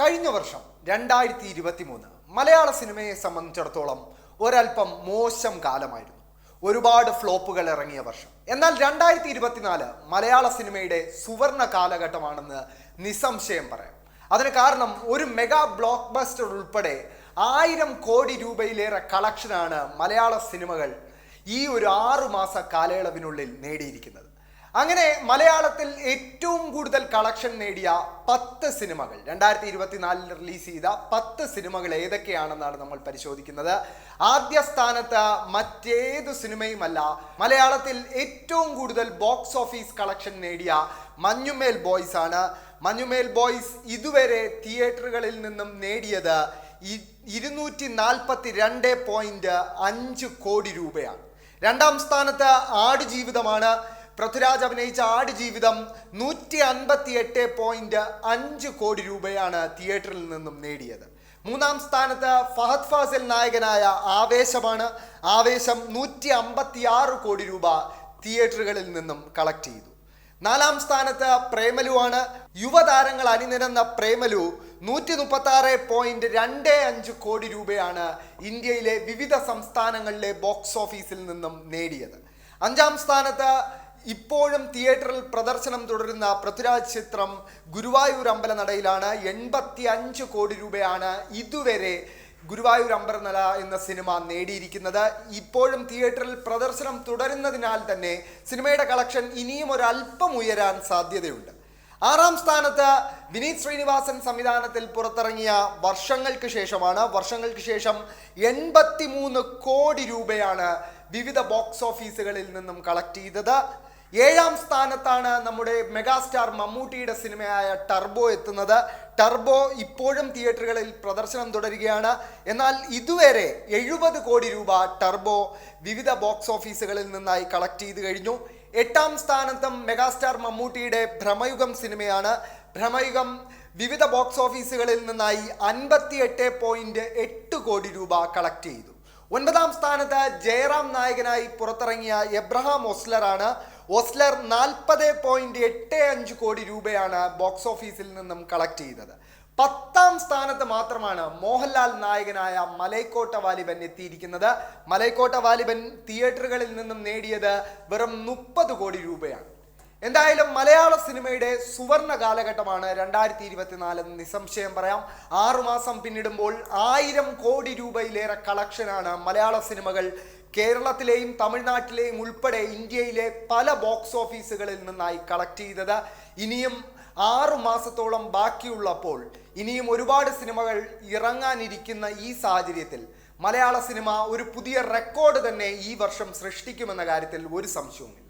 കഴിഞ്ഞ വർഷം രണ്ടായിരത്തി ഇരുപത്തി മൂന്ന് മലയാള സിനിമയെ സംബന്ധിച്ചിടത്തോളം ഒരൽപ്പം മോശം കാലമായിരുന്നു. ഒരുപാട് ഫ്ലോപ്പുകൾ ഇറങ്ങിയ വർഷം. എന്നാൽ രണ്ടായിരത്തി ഇരുപത്തിനാല് മലയാള സിനിമയുടെ സുവർണ കാലഘട്ടമാണെന്ന് നിസ്സംശയം പറയാം. അതിന് കാരണം ഒരു മെഗാ ബ്ലോക്ക് ബസ്റ്റർ ഉൾപ്പെടെ ആയിരം കോടി രൂപയിലേറെ കളക്ഷനാണ് മലയാള സിനിമകൾ ഈ ഒരു ആറുമാസ കാലയളവിനുള്ളിൽ നേടിയിരിക്കുന്നത്. അങ്ങനെ മലയാളത്തിൽ ഏറ്റവും കൂടുതൽ കളക്ഷൻ നേടിയ പത്ത് സിനിമകൾ രണ്ടായിരത്തി ഇരുപത്തിനാലിൽ റിലീസ് ചെയ്ത പത്ത് സിനിമകൾ ഏതൊക്കെയാണെന്നാണ് നമ്മൾ പരിശോധിക്കുന്നത്. ആദ്യ സ്ഥാനത്ത് മറ്റേതു സിനിമയുമല്ല മലയാളത്തിൽ ഏറ്റവും കൂടുതൽ ബോക്സ് ഓഫീസ് കളക്ഷൻ നേടിയ മഞ്ഞുമേൽ ബോയ്സ് ആണ്. മഞ്ഞുമേൽ ബോയ്സ് ഇതുവരെ തിയേറ്ററുകളിൽ നിന്നും നേടിയത് ഇരുന്നൂറ്റി നാൽപ്പത്തി രണ്ട് പോയിന്റ് അഞ്ച് കോടി രൂപയാണ്. രണ്ടാം സ്ഥാനത്ത് ആടുജീവിതമാണ്. പൃഥ്വിരാജ് അഭിനയിച്ച ആടുജീവിതം നൂറ്റി അൻപത്തി എട്ട് പോയിന്റ് അഞ്ച് കോടി രൂപയാണ് തിയേറ്ററിൽ നിന്നും നേടിയത്. മൂന്നാം സ്ഥാനത്ത് ഫഹദ് ഫാസിൽ നായകനായ ആവേശമാണ്. ആവേശം നൂറ്റി അമ്പത്തി ആറ് കോടി രൂപ തിയേറ്ററുകളിൽ നിന്നും കളക്ട് ചെയ്തു. നാലാം സ്ഥാനത്ത് പ്രേമലു ആണ്. യുവതാരങ്ങൾ അണിനിരന്ന പ്രേമലു നൂറ്റി മുപ്പത്തി ആറ് പോയിന്റ് രണ്ട് അഞ്ച് കോടി രൂപയാണ് ഇന്ത്യയിലെ വിവിധ സംസ്ഥാനങ്ങളിലെ ബോക്സ് ഓഫീസിൽ നിന്നും നേടിയത്. അഞ്ചാം സ്ഥാനത്ത് ഇപ്പോഴും തിയേറ്ററിൽ പ്രദർശനം തുടരുന്ന പൃഥ്വിരാജ് ചിത്രം ഗുരുവായൂർ അമ്പല നടയിലാണ്. എൺപത്തി അഞ്ച് കോടി രൂപയാണ് ഇതുവരെ ഗുരുവായൂർ അമ്പലനട എന്ന സിനിമ നേടിയിരിക്കുന്നത്. ഇപ്പോഴും തിയേറ്ററിൽ പ്രദർശനം തുടരുന്നതിനാൽ തന്നെ സിനിമയുടെ കളക്ഷൻ ഇനിയും ഒരല്പം ഉയരാൻ സാധ്യതയുണ്ട്. ആറാം സ്ഥാനത്ത് വിനീത് ശ്രീനിവാസൻ സംവിധാനത്തിൽ പുറത്തിറങ്ങിയ വർഷങ്ങൾക്ക് ശേഷമാണ്. വർഷങ്ങൾക്ക് ശേഷം എൺപത്തി കോടി രൂപയാണ് വിവിധ ബോക്സ് ഓഫീസുകളിൽ നിന്നും കളക്ട് ചെയ്തത്. ഏഴാം സ്ഥാനത്താണ് നമ്മുടെ മെഗാസ്റ്റാർ മമ്മൂട്ടിയുടെ സിനിമയായ ടർബോ എത്തുന്നത്. ടർബോ ഇപ്പോഴും തിയേറ്ററുകളിൽ പ്രദർശനം തുടരുകയാണ്. എന്നാൽ ഇതുവരെ എഴുപത് കോടി രൂപ ടർബോ വിവിധ ബോക്സ് ഓഫീസുകളിൽ നിന്നായി കളക്ട് ചെയ്ത് കഴിഞ്ഞു. എട്ടാം സ്ഥാനത്തും മെഗാസ്റ്റാർ മമ്മൂട്ടിയുടെ ഭ്രമയുഗം സിനിമയാണ്. ഭ്രമയുഗം വിവിധ ബോക്സ് ഓഫീസുകളിൽ നിന്നായി അൻപത്തി എട്ട് പോയിന്റ് എട്ട് കോടി രൂപ കളക്ട് ചെയ്തു. ഒൻപതാം സ്ഥാനത്ത് ജയറാം നായകനായി പുറത്തിറങ്ങിയ എബ്രഹാം ഒസ്ലർ ആണ് ഒസ്ലർ നാൽപ്പത് പോയിന്റ് എട്ട് അഞ്ച് കോടി രൂപയാണ് ബോക്സ് ഓഫീസിൽ നിന്നും കളക്ട് ചെയ്തത്. പത്താം സ്ഥാനത്ത് മാത്രമാണ് മോഹൻലാൽ നായകനായ മലൈക്കോട്ട വാലിബൻ എത്തിയിരിക്കുന്നത്. മലൈക്കോട്ട വാലിബൻ തിയേറ്ററുകളിൽ നിന്നും നേടിയത് വെറും മുപ്പത് കോടി രൂപയാണ്. എന്തായാലും മലയാള സിനിമയുടെ സുവർണ കാലഘട്ടമാണ് രണ്ടായിരത്തി ഇരുപത്തിനാല് എന്ന് നിസ്സംശയം പറയാം. ആറുമാസം പിന്നിടുമ്പോൾ ആയിരം കോടി രൂപയിലേറെ കളക്ഷനാണ് മലയാള സിനിമകൾ. കേരളത്തിലെയും തമിഴ്നാട്ടിലെയും ഉൾപ്പെടെ ഇന്ത്യയിലെ പല ബോക്സ് ഓഫീസുകളിൽ നിന്നായി കളക്ട് ചെയ്തത്. ഇനിയും ആറു മാസത്തോളം ബാക്കിയുള്ളപ്പോൾ ഇനിയും ഒരുപാട് സിനിമകൾ ഇറങ്ങാനിരിക്കുന്ന ഈ സാഹചര്യത്തിൽ മലയാള സിനിമ ഒരു പുതിയ റെക്കോർഡ് തന്നെ ഈ വർഷം സൃഷ്ടിക്കുമെന്ന കാര്യത്തിൽ ഒരു സംശയവുമില്ല.